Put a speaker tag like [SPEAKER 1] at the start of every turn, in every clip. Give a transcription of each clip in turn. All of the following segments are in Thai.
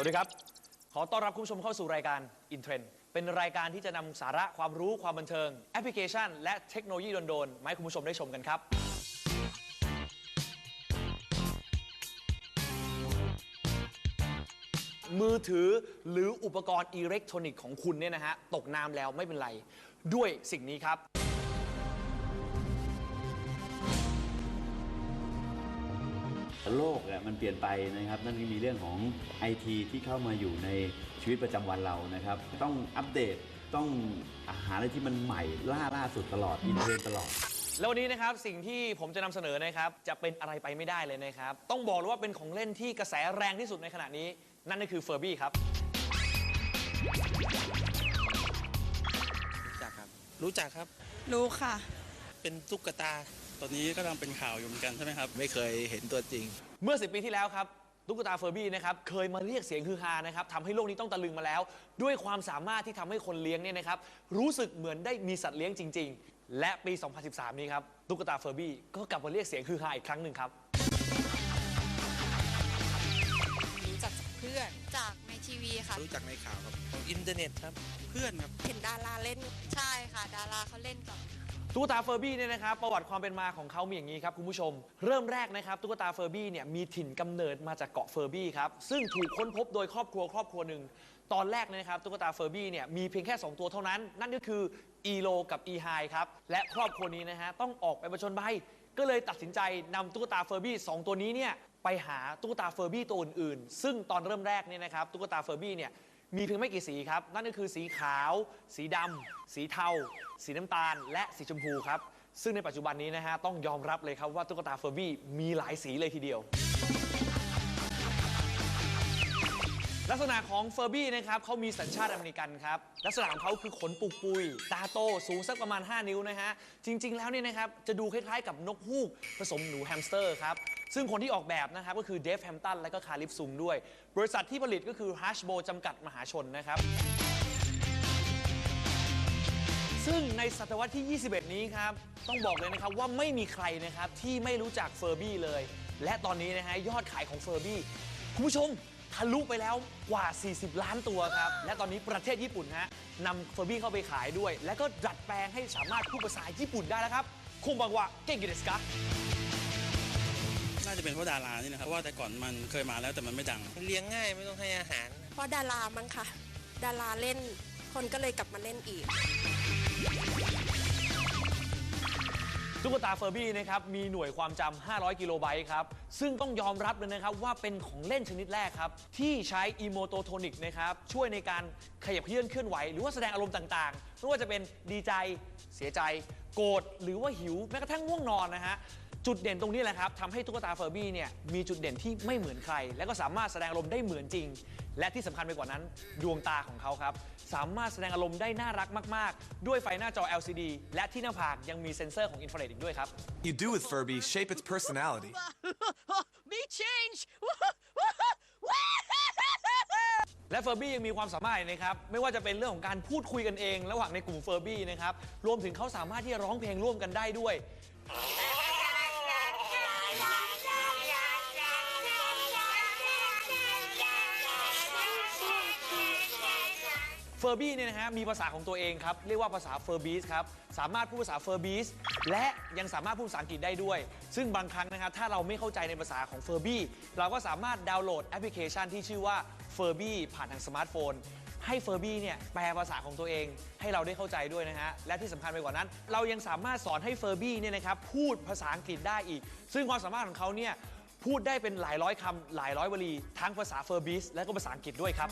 [SPEAKER 1] สวัสดีครับ ขอต้อนรับคุณผู้ชมเข้าสู่รายการ In Trend เป็นรายการที่จะนำสาระความรู้ความบันเทิง แอปพลิเคชัน และเทคโนโลยีโดนๆมาให้คุณผู้ชมได้ชมกันครับ มือถือหรืออุปกรณ์อิเล็กทรอนิกส์ของคุณเนี่ยนะฮะ ตกน้ำแล้วไม่เป็นไร ด้วยสิ่งนี้ครับ
[SPEAKER 2] โลกเนี่ยมันเปลี่ยนไปนะครับนั่นก็มีเรื่องของไอทีที่เข้ามาอยู่ในชีวิตประจำวันเรานะครับ ต้องอัปเดตต้องอาหารอะไรที่มันใหม่ล่าล่าสุดตลอดอินเทรนด์ตลอด
[SPEAKER 1] แล้ววันนี้นะครับสิ่งที่ผมจะนำเสนอนะครับจะเป็นอะไรไปไม่ได้เลยนะครับ ต้องบอกเลยว่าเป็นของเล่นที่กระแสแรงที่สุดในขณะนี้ นั่นก็คือเฟอร์บี้ครับ
[SPEAKER 3] รู้จักครับ รู้จักครับ
[SPEAKER 4] รู้ค่ะ
[SPEAKER 3] เป็นตุ๊กตา ตอนนี้ก็กำลังเป็นข่าวอยู่เหมือนกันใช่ไหมครับ
[SPEAKER 5] ไม่เคยเห็นตัวจริง
[SPEAKER 1] เมื่อ 10 ปีที่แล้วครับตุ๊กตาเฟอร์บี้นะครับเคยมาเรียกเสียงฮือฮานะครับทำให้โลกนี้ต้องตะลึงมาแล้ว ด้วยความสามารถที่ทำให้คนเลี้ยงเนี่ยนะครับรู้สึกเหมือนได้มีสัตว์เลี้ยงจริง ๆ และปี 2013 นี้ครับตุ๊กตาเฟอร์บี้ก็กลับมาเรียกเสียงฮือฮาอีกครั้งหนึ่งครับ
[SPEAKER 4] รู้จักจากเพื่อน
[SPEAKER 6] จากในทีวีค่ะ
[SPEAKER 5] รู้จักในข่าวครับ
[SPEAKER 3] ของอินเทอร์เน็ตครับ เพื่อนครับ
[SPEAKER 4] เห็นดาราเล่น
[SPEAKER 6] ใช่ค่ะ ดาราเขาเล่นก่อน
[SPEAKER 1] ตุ๊กตาเฟอร์บี้เนี่ยนะครับประวัติความเป็นมาของเขามีอย่างนี้ครับคุณผู้ชม เริ่มแรกนะครับตุ๊กตาเฟอร์บี้เนี่ยมีถิ่นกำเนิดมาจากเกาะเฟอร์บี้ครับซึ่งถูกค้นพบโดยครอบครัวครอบครัวหนึ่งตอนแรกเลยนะครับตุ๊กตาเฟอร์บี้เนี่ยมีเพียงแค่ 2 ตัวเท่านั้น นั่นก็คืออีโลกับอีไฮครับและครอบครัวนี้นะฮะต้องออกไปประชนภัยก็เลยตัดสินใจนำตุ๊กตาเฟอร์บี้สองตัวนี้เนี่ยไปหาตุ๊กตาเฟอร์บี้ตัวอื่นๆ ซึ่งตอนเริ่มแรกเนี่ยนะครับตุ๊กตาเฟอร์บี้เนี่ย มีเพียงไม่กี่สีครับ นั่นก็คือสีขาว สีดำสีเทา สีน้ำตาล และสีชมพูครับ ซึ่งในปัจจุบันนี้นะฮะต้องยอมรับเลยครับว่าตุ๊กตาเฟอร์บี้มีหลายสีเลยทีเดียว ลักษณะของเฟอร์บี้นะครับเขามีสัญชาติอเมริกันครับ ลักษณะของเขาคือขนปุกปุย ตาโตสูงสักประมาณ 5 นิ้วนะฮะ จริง ๆ แล้วเนี่ยนะครับ จะดูคล้ายๆกับนกฮูก ผสมหนูแฮมสเตอร์ครับ ซึ่งคนที่ออกแบบนะครับ ก็คือเดฟแฮมตันและก็คาริฟซุงด้วย บริษัทที่ผลิตก็คือ Hashbo จำกัดมหาชนนะครับซึ่งในศตวรรษที่ 21 นี้ครับ ต้องบอกเลยนะครับว่าไม่มีใครนะครับที่ไม่รู้จักเฟอร์บี้เลย และตอนนี้นะฮะยอดขายของเฟอร์บี้คุณผู้ชม ทะลุไปแล้วกว่า 40 ล้านตัวครับ และตอนนี้ประเทศญี่ปุ่นฮะนำเฟอร์บี้เข้าไปขายด้วย และก็ดัดแปลงให้สามารถพูดภาษาญี่ปุ่นได้แล้วครับคุงบังวะเก่งกิเดสกะ
[SPEAKER 3] น่าจะเป็นเพราะดารานี่นะครับเพราะว่าแต่ก่อนมันเคยมาแล้วแต่มันไม่ดัง
[SPEAKER 7] เลี้ยงง่ายไม่ต้องให้อาหาร
[SPEAKER 4] เพราะดารามั้งค่ะ ดาราเล่นคนก็เลยกลับมาเล่นอีก
[SPEAKER 1] ตุ๊กตาเฟอร์บี้นะครับมีหน่วยความจำ 500 กิโลไบต์ครับ ซึ่งต้องยอมรับเลยนะครับว่าเป็นของเล่นชนิดแรกครับ ที่ใช้อีโมโตโทนิกนะครับ ช่วยในการขยับเคลื่อนเคลื่อนไหว หรือว่าแสดงอารมณ์ต่างๆ ไม่ว่าจะเป็นดีใจ เสียใจ โกรธหรือว่าหิวแม้กระทั่งง่วงนอนนะฮะ จุดเด่นตรงนี้แหละครับทำให้ตุ๊กตาเฟอร์บี้เนี่ยมีจุดเด่นที่ไม่เหมือนใคร และก็สามารถแสดงอารมณ์ได้เหมือนจริง และที่สำคัญไปกว่านั้น ดวงตาของเขาครับ สามารถแสดงอารมณ์ได้น่ารักมากๆ ด้วยไฟหน้าจอ LCD และที่หน้าผากยังมีเซ็นเซอร์ของอินฟราเรดอีกด้วยครับ
[SPEAKER 8] you do with Furby shape its personality.
[SPEAKER 7] Me change
[SPEAKER 1] และเฟอร์บี้ยังมีความสามารถนะครับ ไม่ว่าจะเป็นเรื่องของการพูดคุยกันเอง ระหว่างในกลุ่มเฟอร์บี้นะครับ รวมถึงเขาสามารถที่จะร้องเพลงร่วมกันได้ด้วย อร์บี้เนี่ยนะฮะมีภาษาของตัวเองครับ เรียกว่าภาษาเฟอร์บีสครับ สามารถพูดภาษาเฟอร์บีสและยังสามารถพูดภาษาอังกฤษได้ด้วย ซึ่งบางครั้งนะครับถ้าเราไม่เข้าใจในภาษาของเฟอร์บี้เราก็สามารถดาวน์โหลดแอปพลิเคชันที่ชื่อว่าเฟอร์บี้ผ่านทางสมาร์ทโฟน ให้เฟอร์บี้เนี่ยแปลภาษาของตัวเองให้เราได้เข้าใจด้วยนะฮะ และที่สำคัญไปกว่านั้น เรายังสามารถสอนให้เฟอร์บี้เนี่ยนะครับพูดภาษาอังกฤษได้อีก ซึ่งความสามารถของเขาเนี่ยพูดได้เป็นหลายร้อยคำหลายร้อยวลีทั้งภาษาเฟอร์บีสและก็ภาษาอังกฤษด้วยครับ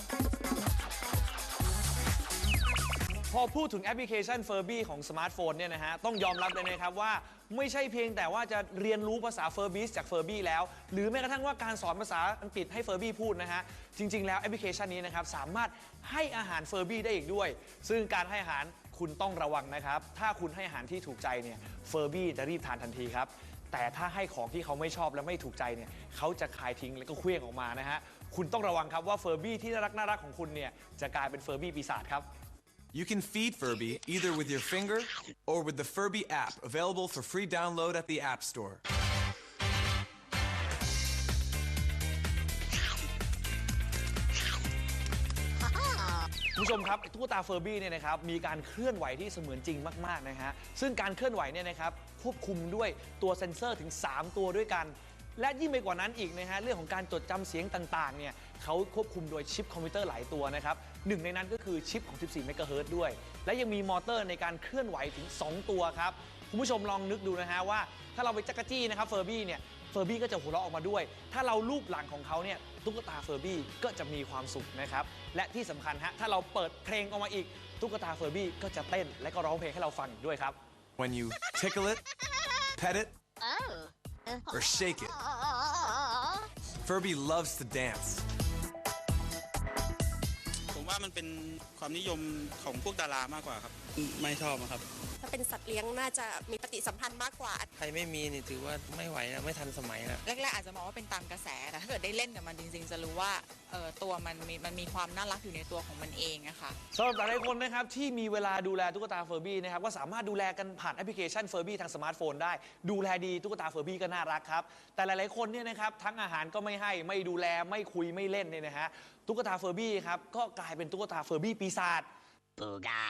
[SPEAKER 1] อพูดถึงแอปพลิเคชัน Furby ของสมาร์ทโฟนเนี่ยนะฮะ ต้องยอมรับเลยนะครับว่าไม่ใช่เพียงแต่ว่าจะเรียนรู้ภาษา Furby จาก Furby แล้ว หรือแม้กระทั่งว่าการสอนภาษาอังกฤษให้ Furby พูดนะฮะ จริง ๆ แล้วแอปพลิเคชันนี้นะครับ สามารถให้อาหาร Furby ได้อีกด้วย ซึ่งการให้อาหารคุณต้องระวังนะครับ ถ้าคุณให้อาหารที่ถูกใจเนี่ย Furby จะรีบทานทันทีครับ แต่ถ้าให้ของที่เขาไม่ชอบและไม่ถูกใจเนี่ยเขาจะคายทิ้งแล้วก็เคลื่องออกมานะฮะ คุณต้องระวังครับว่าเฟอร์บี้ที่น่ารักน่ารักของคุณเนี่ยจะกลายเป็นเฟอร์บี้ปีศาจครับ
[SPEAKER 8] You can feed Furby either with your finger or with the Furby app, available for free download at the App Store.
[SPEAKER 1] คุณผู้ชมครับตุ๊กตาเฟอร์บี้เนี่ยนะครับมีการเคลื่อนไหวที่เสมือนจริงมาก ๆ นะฮะ ซึ่งการเคลื่อนไหวเนี่ยนะครับควบคุมด้วยตัวเซ็นเซอร์ถึง 3 ตัวด้วยกัน และยิ่งไปกว่านั้นอีกนะฮะเรื่องของการจดจำเสียงต่างๆเนี่ยเขาควบคุมโดยชิปคอมพิวเตอร์หลายตัวนะครับหนึ่งในนั้นก็คือชิปของ 14 เมกะเฮิรตซ์ด้วย และยังมีมอเตอร์ในการเคลื่อนไหวถึง 2 ตัวครับคุณผู้ชมลองนึกดูนะฮะว่าถ้าเราไปจักรจี้นะครับเฟอร์บี้เนี่ยเฟอร์บี้ก็จะหัวเราะออกมาด้วย ถ้าเราลูบหลังของเขาเนี่ยตุ๊กตาเฟอร์บี้ก็จะมีความสุขนะครับ และที่สำคัญฮะถ้าเราเปิดเพลงออกมาอีก ตุ๊กตาเฟอร์บี้ก็จะเต้นและก็ร้องเพลงให้เราฟังอีกด้วยครับ
[SPEAKER 8] When you tickle it, pet it, or shake it, Furby loves to dance.
[SPEAKER 3] ผมว่ามันเป็นความนิยมของพวกดารามากกว่าครับ ไม่ชอบอะครับ
[SPEAKER 4] ถ้าเป็นสัตว์เลี้ยงน่าจะมีปฏิสัมพันธ์มากกว่า
[SPEAKER 7] ใครไม่มีนี่ถือว่าไม่ไหวแล้วไม่ทันสมัยแล้ว
[SPEAKER 5] แรกๆอาจจะมองว่าเป็นตามกระแสแต่ถ้าเกิดได้เล่นกับมันจริงๆ จะรู้ว่าเอ่อตัวมันมีมันมีความน่ารักอยู่ในตัวของมันเองอะค่ะ
[SPEAKER 1] สำหรับหลายๆคนนะครับที่มีเวลาดูแลตุ๊กตาเฟอร์บี้นะครับก็สามารถดูแลกันผ่านแอปพลิเคชันเฟอร์บี้ทางสมาร์ทโฟนได้ ดูแลดีตุ๊กตาเฟอร์บี้ก็น่ารักครับ แต่หลายๆคนเนี่ยนะครับทั้งอาหารก็ไม่ให้ไม่ดูแลไม่คุยไม่เล่นเนี่ยนะฮะ ตุ๊กตาเฟอร์บี้ครับ ก็กลายเป็นตุ๊กตาเฟอร์บี้ปีศาจ
[SPEAKER 9] Booga,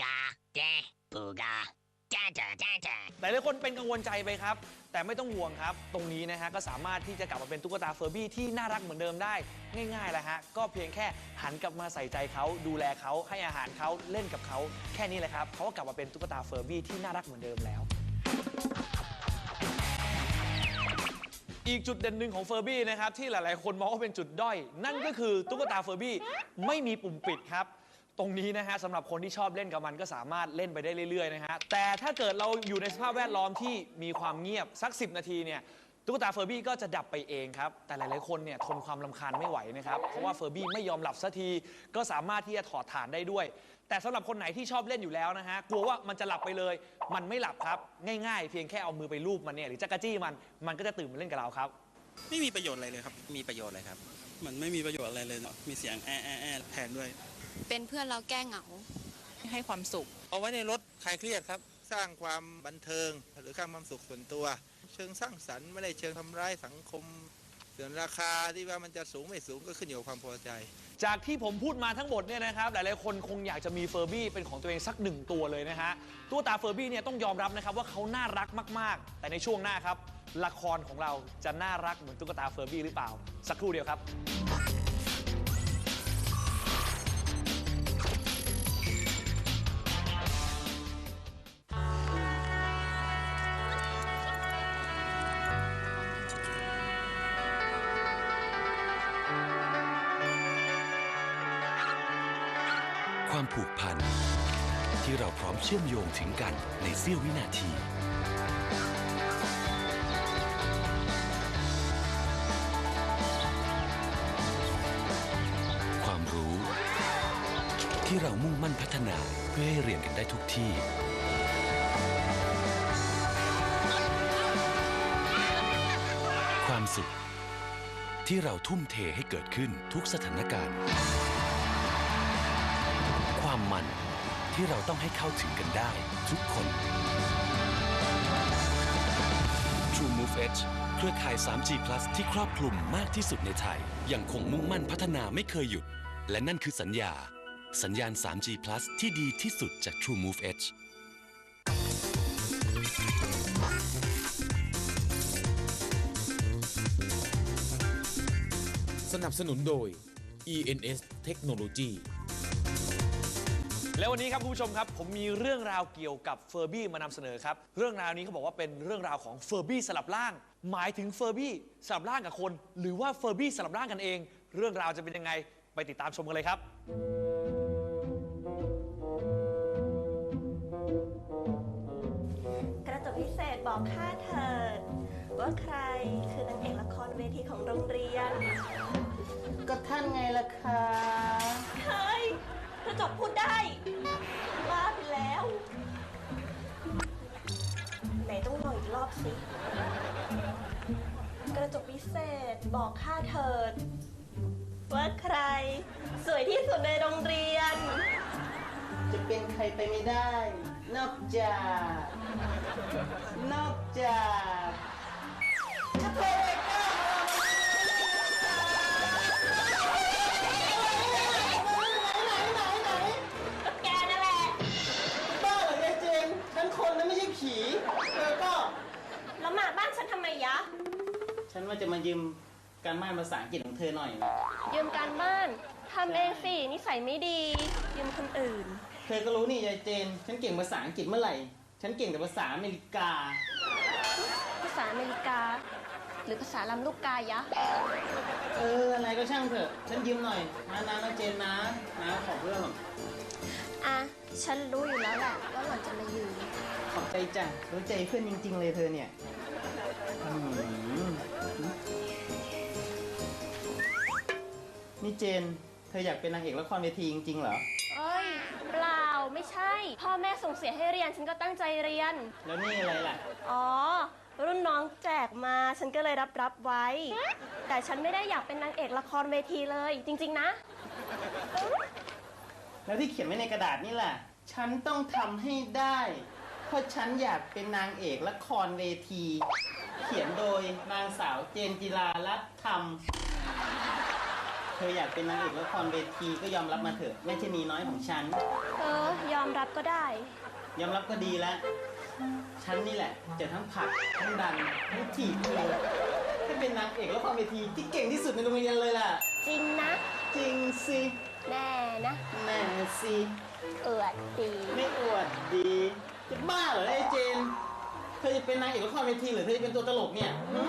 [SPEAKER 9] ga, da, booga, da da da da.
[SPEAKER 1] หลายๆคนเป็นกังวลใจไปครับ แต่ไม่ต้องห่วงครับ ตรงนี้นะฮะก็สามารถที่จะกลับมาเป็นตุ๊กตาเฟอร์บี้ที่น่ารักเหมือนเดิมได้ ง่ายๆแหละฮะก็เพียงแค่หันกลับมาใส่ใจเขาดูแลเขาให้อาหารเขาเล่นกับเขาแค่นี้แหละครับเขาก็กลับมาเป็นตุ๊กตาเฟอร์บี้ที่น่ารักเหมือนเดิมแล้ว อีกจุดเด่นหนึ่งของเฟอร์บี้นะครับที่หลายๆ คนมองว่าเป็นจุดด้อย นั่นก็คือตุ๊กตาเฟอร์บี้ไม่มีปุ่มปิดครับ ตรงนี้นะฮะสำหรับคนที่ชอบเล่นกับมันก็สามารถเล่นไปได้เรื่อยๆนะฮะแต่ถ้าเกิดเราอยู่ในสภาพแวดล้อมที่มีความเงียบสัก 10 นาทีเนี่ย ตุ๊กตาเฟอร์บี้ก็จะดับไปเองครับ แต่หลาย ๆ คนเนี่ยทนความลำคาญไม่ไหวนะครับ เพราะว่าเฟอร์บี้ไม่ยอมหลับสักที ก็สามารถที่จะถอดฐานได้ด้วย แต่สำหรับคนไหนที่ชอบเล่นอยู่แล้วนะฮะ กลัวว่ามันจะหลับไปเลย มันไม่หลับครับ ง่าย ๆ เพียงแค่เอามือไปลูบมันเนี่ย หรือจักรจี้มัน มันก็จะตื่นมาเล่นกับเราครับ
[SPEAKER 3] ไม่มีประโยชน์อะไรเลยครับ
[SPEAKER 7] มีประโยชน์อะไรครับ
[SPEAKER 3] มันไม่มีประโยชน์อะไรเลยเนาะมีเสียงแอะแอะแอะแทนด้วย
[SPEAKER 6] เป็นเพื่อนเราแก้เหงา
[SPEAKER 5] ให้ความสุข
[SPEAKER 7] เอาไว้ในรถคลายเครียดครับ
[SPEAKER 10] สร้างความบันเทิง หรือสร้างความสุขส่วนตัว เชิงสร้างสรรค์ไม่ได้เชิงทำร้ายสังคมส่วนราคาที่ว่ามันจะสูงไม่สูงก็ขึ้นอยู่กับความพอใจ
[SPEAKER 1] จากที่ผมพูดมาทั้งหมดเนี่ยนะครับหลายๆคนคงอยากจะมีเฟอร์บี้เป็นของตัวเองสักหนึ่งตัวเลยนะฮะตัวตาเฟอร์บี้เนี่ยต้องยอมรับนะครับว่าเขาน่ารักมากๆ แต่ในช่วงหน้าครับละครของเราจะน่ารักเหมือนตุ๊กตาเฟอร์บี้หรือเปล่า สักครู่เดียวครับ
[SPEAKER 11] เชื่อมโยงถึงกันในเสี้ยววินาที ความรู้ ที่เรามุ่งมั่นพัฒนาเพื่อให้เรียนกันได้ทุกที่ ความสุขที่เราทุ่มเทให้เกิดขึ้นทุกสถานการณ์ ที่เราต้องให้เข้าถึงกันได้ ทุกคน True Move Edge เครือข่าย 3G Plus ที่ครอบคลุมมากที่สุดในไทย ยังคงมุ่งมั่นพัฒนาไม่เคยหยุด และนั่นคือสัญญา สัญญาณ 3G Plus ที่ดีที่สุดจาก True Move Edge
[SPEAKER 12] สนับสนุนโดย ENS Technology
[SPEAKER 1] แล้ววันนี้ครับคุณผู้ชมครับ ผมมีเรื่องราวเกี่ยวกับเฟอร์บี้มานำเสนอครับ เรื่องราวนี้เขาบอกว่าเป็นเรื่องราวของเฟอร์บี้สลับร่าง หมายถึงเฟอร์บี้สลับร่างกับคน หรือว่าเฟอร์บี้สลับร่างกันเอง เรื่องราวจะเป็นยังไงไปติดตามชมกันเลยครับ
[SPEAKER 13] กระจกพิเศษบอกข้าเถิด ว่าใครคือนางเอกละครเวทีของโรงเรียน
[SPEAKER 14] ก็ท่านไงล่ะคะ
[SPEAKER 13] เฮ้ย กระจกพูดได้ว่าไปแล้ว ไหนต้องลองอีกรอบสิ กระจกพิเศษบอกข้าเถิด ว่าใคร สวยที่สุดในโรงเรียน
[SPEAKER 14] จะเป็นใครไปไม่ได้ นอกจาก นอกจาก กระเทย ฉันว่าจะมายืมการบ้านภาษาอังกฤษของเธอหน่อยนะ
[SPEAKER 13] ยืมการบ้านทำเองสินิสัยไม่ดี ยืมคนอื่น
[SPEAKER 14] เธอก็รู้นี่ยายเจน ฉันเก่งภาษาอังกฤษเมื่อไหร่ ฉันเก่งแต่ภาษาอเมริกา
[SPEAKER 13] ภาษาอเมริกา หรือภาษาลำลูกกายะ
[SPEAKER 14] เอออะไรก็ช่างเถอะ ฉันยืมหน่อยนะนะนะเจนนะนะขอเพื่อน
[SPEAKER 13] อะฉันรู้อยู่แล้วแหละว่าหล่อนจะมายืม
[SPEAKER 14] ขอบใจจ้ะรู้ใจเพื่อนจริง ๆ เลยเธอเนี่ยอืม นี่เจน เธออยากเป็นนางเอกละครเวทีจริงๆเหรอ
[SPEAKER 13] เอ้ย เปล่าไม่ใช่ พ่อแม่ส่งเสียให้เรียนฉันก็ตั้งใจเรียน
[SPEAKER 14] แล้วนี่อะไรล่ะ
[SPEAKER 13] อ๋อ รุ่นน้องแจกมาฉันก็เลยรับรับไว้ แต่ฉันไม่ได้อยากเป็นนางเอกละครเวทีเลย จริง ๆ นะ
[SPEAKER 14] แล้วที่เขียนไว้ในกระดาษนี่ล่ะ ฉันต้องทำให้ได้ เพราะฉันอยากเป็นนางเอกละครเวที เขียนโดยนางสาวเจนจิราลัตน์ธรรม เธออยากเป็นนางเอกละครเวทีก็ยอมรับมาเถอะแม่ชะนีน้อยของฉัน
[SPEAKER 13] เออ ยอมรับก็ได้
[SPEAKER 14] ยอมรับก็ดีแล้วฉันนี่แหละจะทั้งผลักทั้งดันทั้งถีบเธอให้เป็นนางเอกละครเวทีที่เก่งที่สุดในโรงเรียนเลยล่ะ
[SPEAKER 13] จริงนะ
[SPEAKER 14] จริงสิ
[SPEAKER 13] แน่นะ
[SPEAKER 14] แน่สิ
[SPEAKER 13] เอือดดี
[SPEAKER 14] ไม่อวดดีจะบ้าเหรอไอ้เจน เธอจะเป็นนางเอกละครเวทีหรือเธอจะเป็นตัวตลกเนี่ยหึ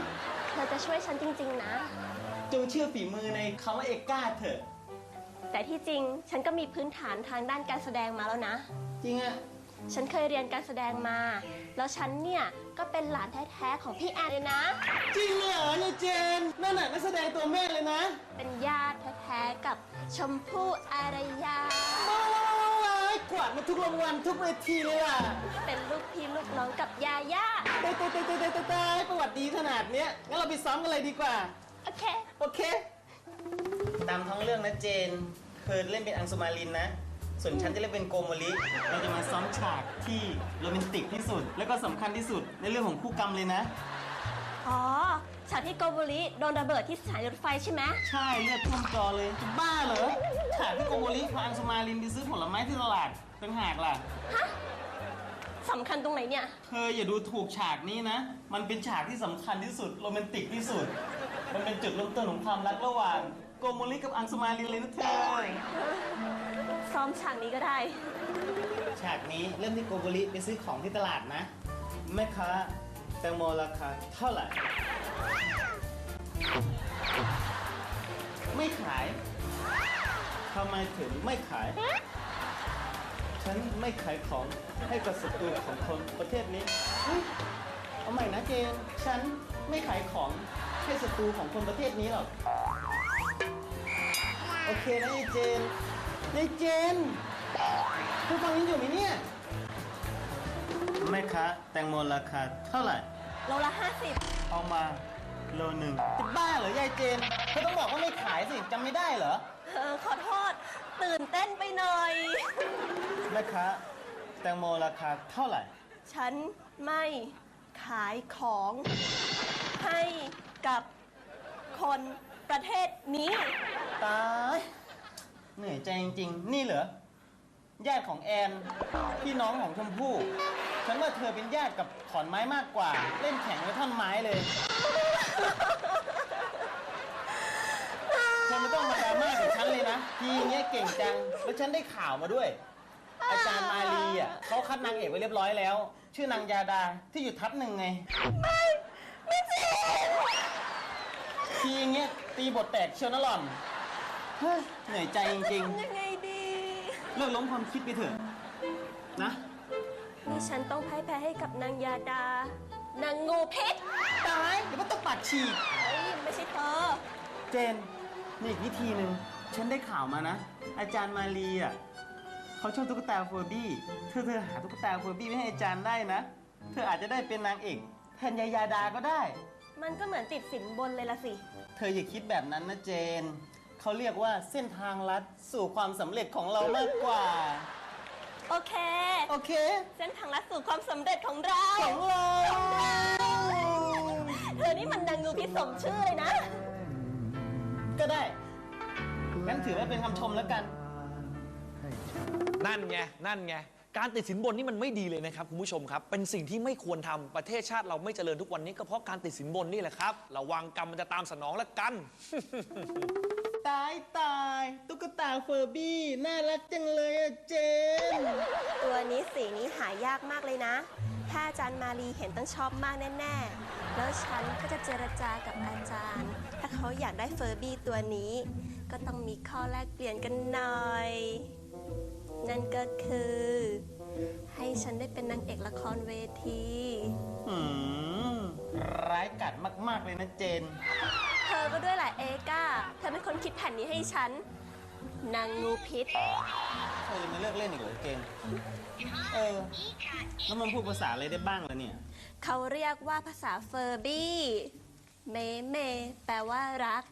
[SPEAKER 13] เธอจะช่วยฉันจริง ๆ นะ
[SPEAKER 14] จงเชื่อฝีมือในคำว่าเอกก้าเถอะ
[SPEAKER 13] แต่ที่จริงฉันก็มีพื้นฐานทางด้านการแสดงมาแล้วนะ
[SPEAKER 14] จริงอะ
[SPEAKER 13] ฉันเคยเรียนการแสดงมา แล้วฉันเนี่ย ก็เป็นหลานแท้ๆของพี่แอนเลยนะ
[SPEAKER 14] จริงเหรอเนี่ยเจนนั่นน่ะนักแสดงตัวแม่เลยนะ
[SPEAKER 13] เป็นญาติแท้ๆกับชมพู่อารยา
[SPEAKER 14] ว้าวกวาดมาทุกรางวัลทุกเวทีเลยล่ะ
[SPEAKER 13] เป็นลูกพี่ลูกน้องกับยาย่า
[SPEAKER 14] ตายตายตายตายตายตายประวัติดีขนาดเนี้ยงั้นเราไปซ้อมกันเลยดีกว่า
[SPEAKER 13] โอเค
[SPEAKER 14] โอเค ตามท้องเรื่องนะเจน เธอเล่นเป็นอังสุมาลินนะ ส่วนฉันจะเล่นเป็นโกโมลิ เราจะมาซ้อมฉากที่โรแมนติกที่สุด แล้วก็สำคัญที่สุดในเรื่องของคู่กรรมเลยนะ
[SPEAKER 13] อ๋อฉากที่โกบุริโดนระเบิดที่สถานีรถไฟใช่ไหม
[SPEAKER 14] ใช่เลือดท่วมจอเลยจะบ้าเหรอฉากที่โกโมลิพาอังสุมาลินไปซื้อผลไม้ที่ตลาดเป็นหากล่ะ
[SPEAKER 13] สำคัญตรงไหนเนี่ย
[SPEAKER 14] เธออย่าดูถูกฉากนี้นะ มันเป็นฉากที่สำคัญที่สุดโรแมนติกที่สุด มันเป็นจุดเริ่มต้นของความรักระหว่างโกโมลิกับอังสุมาลินเลยนะเธอ
[SPEAKER 13] ซ้อมฉากนี้ก็ได้
[SPEAKER 14] ฉากนี้เริ่มที่โกโบริไปซื้อของที่ตลาดนะ แม่ค้าแตงโมราคาเท่าไหร่ ไม่ขาย ทำไมถึงไม่ขาย ฉันไม่ขายของให้กับศัตรูของคนประเทศนี้เฮ้ยเอาใหม่นะเจน ฉันไม่ขายของ ให้ศัตรูของคนประเทศนี้หรอก โอเคนะยายเจนยายเจนเธอฟังยังอยู่ไหมเนี่ย แม่ค้าแตงโมราคาเท่าไหร่
[SPEAKER 13] โลละห้าสิบ
[SPEAKER 14] เอามาโลหนึ่งจะบ้าเหรอยายเจนเธอต้องบอกว่าไม่ขายสิจำไม่ได้เหรอ
[SPEAKER 13] เออขอโทษ ตื่นเต้นไปหน่อย
[SPEAKER 14] แม่ค้าแตงโมราคาเท่าไหร่
[SPEAKER 13] ฉันไม่ขายของให้ กับคนประเทศนี้
[SPEAKER 14] ตาย เหนื่อยใจจริงๆ นี่เหรอ ญาติของแอน พี่น้องของชมพู่ ฉันว่าเธอเป็นญาติกับขอนไม้มากกว่า เล่นแข่งไว้ท่อนไม้เลย เธอไม่ต้องมาดราม่ากับฉันเลยนะ ทีเนี้ยเก่งจัง แล้วฉันได้ข่าวมาด้วย อาจารย์มาลีอะเขาคัดนางเอกไว้เรียบร้อยแล้ว ชื่อนางยาดาที่อยู่ทัพหนึ่งไง
[SPEAKER 13] ไม่
[SPEAKER 14] ทีเงี้ยตีบทแตกเชียวนะหล่อนเฮ้ยเหนื่อยใจจริง
[SPEAKER 13] ทำยังไงดี
[SPEAKER 14] ๆ เลิกล้มความคิดไปเถอะ นะ
[SPEAKER 13] นี่ฉันต้องพ่ายแพ้ให้กับนางยาดา นางงูพิษ
[SPEAKER 14] ตาย เดี๋ยวมันต้องปัดฉีก
[SPEAKER 13] เฮ้ยไม่ใช่เธอ
[SPEAKER 14] เจนนี่อีกวิธีหนึ่งฉันได้ข่าวมานะ อาจารย์มาลีอะเขาชอบตุ๊กตาเฟอร์บี้เธอเธอหาตุ๊กตาเฟอร์บี้ไว้ให้อาจารย์ได้นะ เธออาจจะได้เป็นนางเอกแทนยายาดาก็ได้
[SPEAKER 13] มันก็เหมือนติดสินบนเลยละสิ
[SPEAKER 14] เธออย่าคิดแบบนั้นนะเจน เขาเรียกว่าเส้นทางลัดสู่ความสำเร็จของเรามากกว่า
[SPEAKER 13] โอเค
[SPEAKER 14] โอเค
[SPEAKER 13] เส้นทางลัดสู่ความสำเร็จของเรา
[SPEAKER 14] ของเรา
[SPEAKER 13] ของเราเธอนี่มันนางงูพิษสมชื่อเลยนะ
[SPEAKER 14] ก็ได้ งั้นถือว่าเป็นคำชมแล้วกัน
[SPEAKER 1] นั่นไง นั่นไง การติดสินบนนี่มันไม่ดีเลยนะครับคุณผู้ชมครับ เป็นสิ่งที่ไม่ควรทำประเทศชาติเราไม่เจริญทุกวันนี้ก็เพราะการติดสินบนนี่แหละครับระวังกรรมมันจะตามสนองละกัน
[SPEAKER 14] ตายตายตุ๊กตาเฟอร์บี้น่ารักจังเลยอะเจน
[SPEAKER 13] ตัวนี้สีนี้หายากมากเลยนะ ถ้าอาจารย์มารีเห็นต้องชอบมากแน่ๆ แล้วฉันก็จะเจรจากับอาจารย์ ถ้าเขาอยากได้เฟอร์บี้ตัวนี้ ก็ต้องมีข้อแลกเปลี่ยนกันหน่อย นั่นก็คือ ให้ฉันได้เป็นนางเอกละครเวที
[SPEAKER 14] หืมร้ายกัดมากๆเลยนะเจน
[SPEAKER 13] เธอก็ด้วยแหละเอกาเธอเป็นคนคิดแผนนี้ให้ฉัน นางงูพิษ
[SPEAKER 14] เธอจะไม่เลิกเล่นอีกเหรอเจน เออ แล้วมันพูดภาษาอะไรได้บ้างล่ะเนี่ย
[SPEAKER 13] เขาเรียกว่าภาษาเฟอร์บี้ เมเม แปลว่ารัก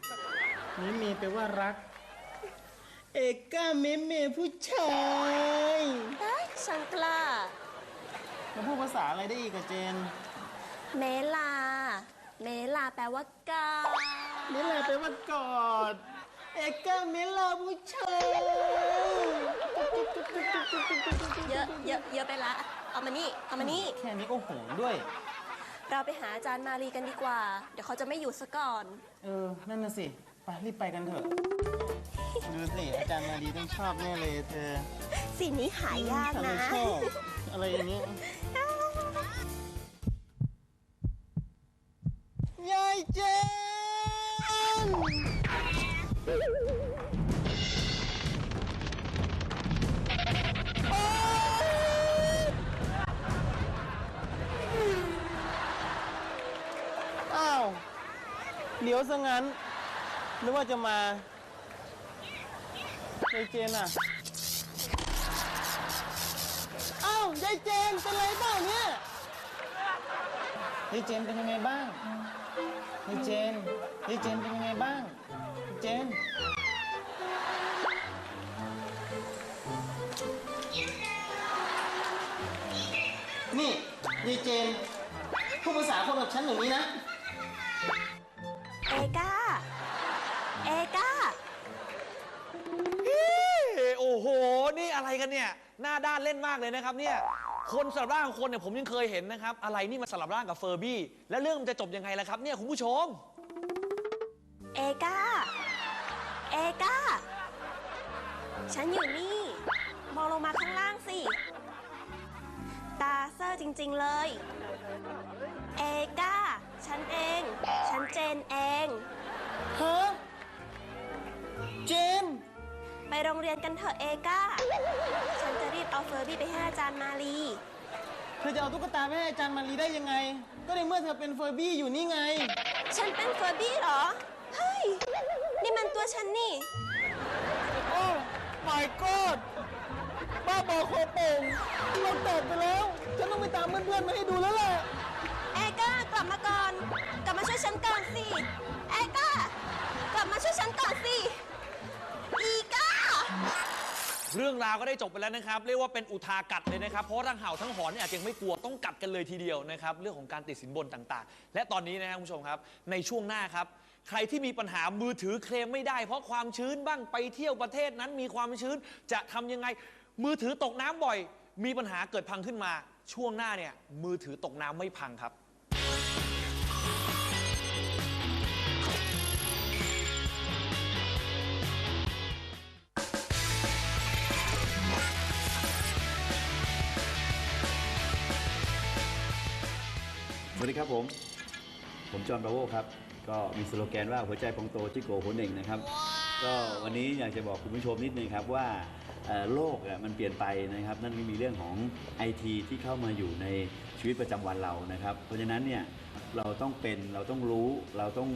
[SPEAKER 14] นี่เมย์แปลว่ารัก เอกก้าเมเมผู้ชาย
[SPEAKER 13] ได้ฉันกล้า
[SPEAKER 14] มันพูดภาษาอะไรได้อีกอะเจน
[SPEAKER 13] เมลา เมลาแปลว่ากา
[SPEAKER 14] เมลาแปลว่ากอด เอกก้าเมลาผู้ชาย
[SPEAKER 13] เยอะเยอะเยอะไปละ เอามานี่ เอามานี่
[SPEAKER 14] แค่นี้ก็โหงด้วย
[SPEAKER 13] เราไปหาอาจารย์มารีกันดีกว่า เดี๋ยวเขาจะไม่อยู่ซะก่อน
[SPEAKER 14] เออ นั่นน่ะสิ ไปรีบไปกันเถอะ ดูสิ อาจารย์มาดีต้องชอบแน่เลยเธอ
[SPEAKER 13] สีนี้หายาก
[SPEAKER 14] ทำไม
[SPEAKER 13] นะ
[SPEAKER 14] ชอบอะไรอย่างเงี้ยยายเจนอ้าวเดี๋ยวซะงั้น นึกว่าจะมายายเจนอะอ้าวยายเจนเป็นไรบ้างเนี่ยยายเจนเป็นยังไงบ้างยายเจนยายเจนเป็นยังไงบ้างยายเจน นี่ยายเจนพูดภาษาคนแบบฉันอย่างนี้นะ
[SPEAKER 13] กั
[SPEAKER 1] นเนี่ยหน้าด้านเล่นมากเลยนะครับเนี่ยคนสลับร่างของคนเนี่ยผมยังเคยเห็นนะครับ อะไรนี่มาสลับร่างกับเฟอร์บี้แล้วเรื่องมันจะจบยังไงล่ะครับเนี่ยคุณผู้ชม
[SPEAKER 13] เอกาเอกาฉันอยู่นี่ มองลงมาข้างล่างสิ ตาเซอร์จริง ๆเลย เอกาฉันเอง ฉันเจนเอง
[SPEAKER 14] ฮะเจน
[SPEAKER 13] ไป โรงเรียนกันเถอะเอกาฉันจะรีบเอาเฟอร์บี้ไปให้อาจารย์มาลี
[SPEAKER 14] เธอจะเอาตุ๊กตาไปให้อาจารย์มารีได้ยังไง ก็ในเมื่อเธอเป็นเฟอร์บี้อยู่นี่ไง
[SPEAKER 13] ฉันเป็นเฟอร์บี้เหรอ เฮ้ย นี่มันตัวฉันนี่
[SPEAKER 14] โอ้ my god บ้าบอคอโป่งเราแตกไปแล้ว ฉันต้องไปตามเพื่อนๆมาให้ดูแล้วแหละ
[SPEAKER 13] เอกากลับมาก่อน กลับมาช่วยฉันก่อนสิ เอกากลับมาช่วยฉันก่อนสิอีกา
[SPEAKER 1] เรื่องราวก็ได้จบไปแล้วนะครับ เรียกว่าเป็นอุทากัดเลยนะครับ เพราะทั้งเห่าทั้งหอนเนี่ยอาจจะยังไม่กลัวต้องกัดกันเลยทีเดียวนะครับ เรื่องของการติดสินบนต่างๆ และตอนนี้นะครับคุณผู้ชมครับ ในช่วงหน้าครับ ใครที่มีปัญหามือถือเคลมไม่ได้ เพราะความชื้นบ้างไปเที่ยวประเทศนั้นมีความชื้นจะทำยังไง มือถือตกน้ำบ่อย มีปัญหาเกิดพังขึ้นมา ช่วงหน้าเนี่ยมือถือตกน้ำไม่พังครับ
[SPEAKER 2] วัสดีครับผม ผมจอห์นบราโวครับ ก็มีสโลแกนว่าหัวใจพองโตที่โกหัวเหน่งนะครับ ก็วันนี้อยากจะบอกคุณผู้ชมนิดนึงครับว่าโลกมันเปลี่ยนไปนะครับ นั่นก็มีเรื่องของไอทีที่เข้ามาอยู่ในชีวิตประจำวันเรานะครับ เพราะฉะนั้นเนี่ยเราต้องเป็นเราต้องรู้เราต้อง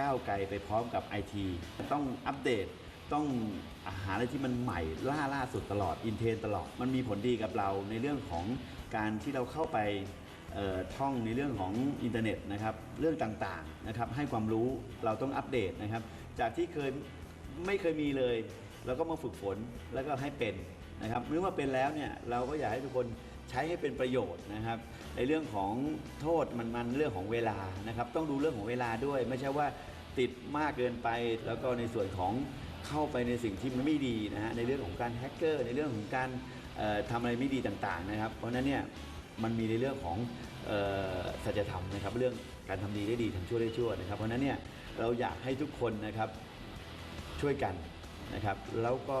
[SPEAKER 2] ก้าวไกลไปพร้อมกับไอทีต้องอัปเดตต้องอาหารอะไรที่มันใหม่ล่าล่าสุดตลอดอินเทรนด์ตลอด มันมีผลดีกับเราในเรื่องของการที่เราเข้าไป ท่องในเรื่องของอินเทอร์เน็ตนะครับเรื่องต่างๆนะครับให้ความรู้เราต้องอัปเดตนะครับ จากที่เคยไม่เคยมีเลยเราก็มาฝึกฝนแล้วก็ให้เป็นนะครับเมื่อว่าเป็นแล้วเนี่ยเราก็อยากให้ทุกคนใช้ให้เป็นประโยชน์นะครับในเรื่องของโทษมันมันเรื่องของเวลานะครับต้องดูเรื่องของเวลาด้วย ไม่ใช่ว่าติดมากเกินไป แล้วก็ในส่วนของเข้าไปในสิ่งที่มันไม่ดีนะฮะในเรื่องของการแฮกเกอร์ในเรื่องของการเอ่อทำอะไรไม่ดีต่างๆนะครับ เพราะฉะนั้นเนี่ย มันมีในเรื่องของสัจธรรมนะครับเรื่องการทำดีได้ดีทำชั่วได้ชั่วนะครับ เพราะนั้นเนี่ยเราอยากให้ทุกคนนะครับช่วยกันนะครับแล้วก็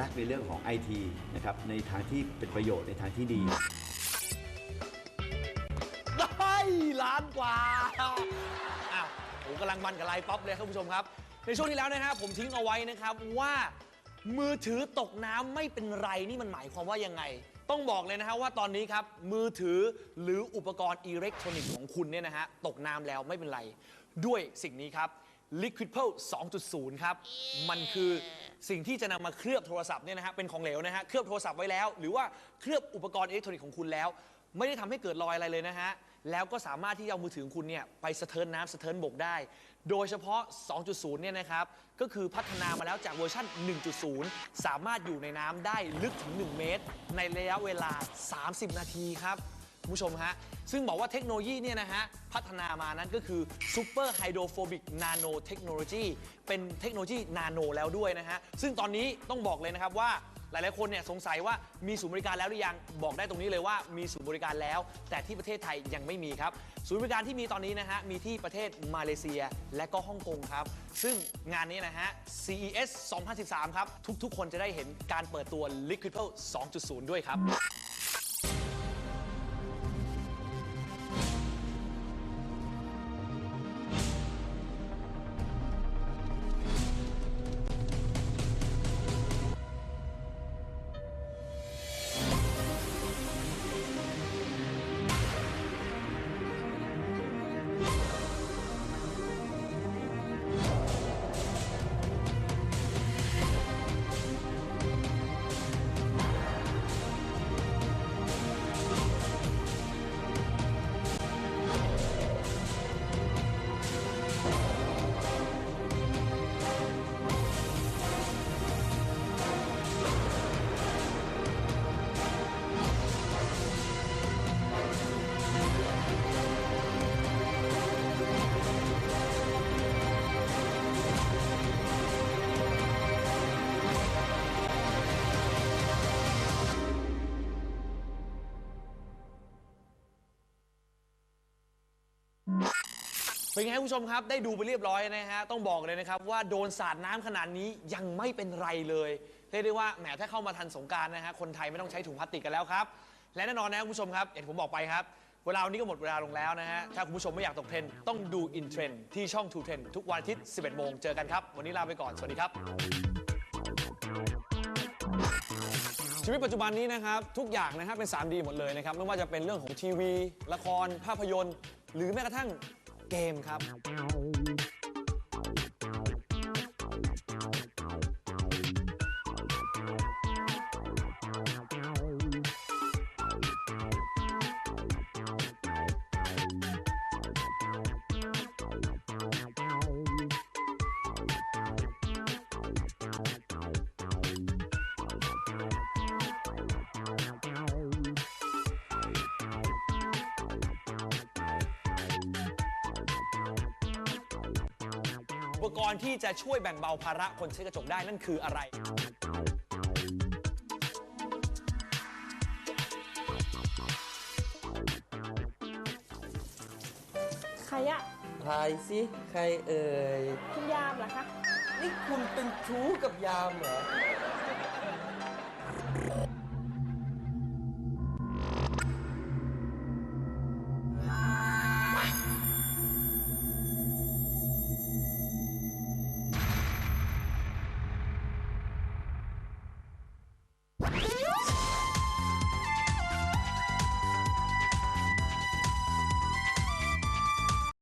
[SPEAKER 2] รักในเรื่องของไอทีนะครับในทางที่เป็นประโยชน์ในทางที่ดี
[SPEAKER 1] ได้ล้านกว่าอ้าวผมกำลังมันกับไลน์ป๊อปเลยครับคุณผู้ชมครับ ในช่วงที่แล้วนะครับผมทิ้งเอาไว้นะครับว่ามือถือตกน้ำไม่เป็นไรนี่มันหมายความว่ายังไง ต้องบอกเลยนะฮะว่าตอนนี้ครับ มือถือหรืออุปกรณ์อิเล็กทรอนิกส์ของคุณเนี่ยนะฮะ ตกน้ำแล้วไม่เป็นไร ด้วยสิ่งนี้ครับ Liquid Pearl 2.0 ครับ มันคือสิ่งที่จะนำมาเคลือบโทรศัพท์เนี่ยนะฮะ เป็นของเหลวนะฮะ เคลือบโทรศัพท์ไว้แล้ว หรือว่าเคลือบอุปกรณ์อิเล็กทรอนิกส์ของคุณแล้ว ไม่ได้ทำให้เกิดรอยอะไรเลยนะฮะ แล้วก็สามารถที่จะเอามือถือของคุณเนี่ยไปสะเทินน้ำสะเทินบกได้ โดยเฉพาะ 2.0 เนี่ยนะครับ ก็คือพัฒนามาแล้วจากเวอร์ชัน1.0 สามารถอยู่ในน้ำได้ลึกถึง 1 เมตร ในระยะเวลา 30 นาทีครับคุณผู้ชมฮะ ซึ่งบอกว่าเทคโนโลยีเนี่ยนะฮะ พัฒนามานั้นก็คือ Super Hydrophobic Nano Technology เป็นเทคโนโลยีนาโนแล้วด้วยนะฮะ ซึ่งตอนนี้ต้องบอกเลยนะครับว่า หลาย ๆ คนเนี่ยสงสัยว่ามีศูนย์บริการแล้วหรือยังบอกได้ตรงนี้เลยว่ามีศูนย์บริการแล้ว แต่ที่ประเทศไทยยังไม่มีครับศูนย์บริการที่มีตอนนี้นะฮะมีที่ประเทศมาเลเซียและก็ฮ่องกงครับ ซึ่งงานนี้นะฮะ CES 2013 ครับ ทุก ๆ คนจะได้เห็นการเปิดตัว Liquidpal 2.0 ด้วยครับ เป็นไงครับคุณผู้ชมครับ ได้ดูไปเรียบร้อยนะฮะ ต้องบอกเลยนะครับ ว่าโดนสาดน้ำขนาดนี้ยังไม่เป็นไรเลยเรียกได้ว่าแหมถ้าเข้ามาทันสงกรารนะฮะคนไทยไม่ต้องใช้ถุงพลาสติกกันแล้วครับ และแน่นอนนะครับคุณผู้ชมครับอย่างที่ผมบอกไปครับ เวลาวันนี้ก็หมดเวลาลงแล้วนะฮะถ้าคุณผู้ชมไม่อยากตกเทรนด์ต้องดูอินเทรนด์ที่ช่อง True Trend ทุกวันอาทิตย์ 11 โมงเจอกันครับวันนี้ลาไปก่อนสวัสดีครับ ชีวิตปัจจุบันนี้นะครับทุกอย่างนะครับเป็น 3D หมดเลยนะครับไม่ว่าจะเป็นเรื่องของทีวี ละคร ภาพยนตร์ หรือแม้กระทั่ง เกมครับ อุปกรณ์ที่จะช่วยแบ่งเบาภาระคนใช้กระจกได้นั่นคืออะไร
[SPEAKER 15] ใครอะ
[SPEAKER 16] ทายสิใครเอ่ย
[SPEAKER 15] คุณยามเหรอคะ
[SPEAKER 16] นี่คุณเป็นชู้กับยามเหรอ
[SPEAKER 15] ใ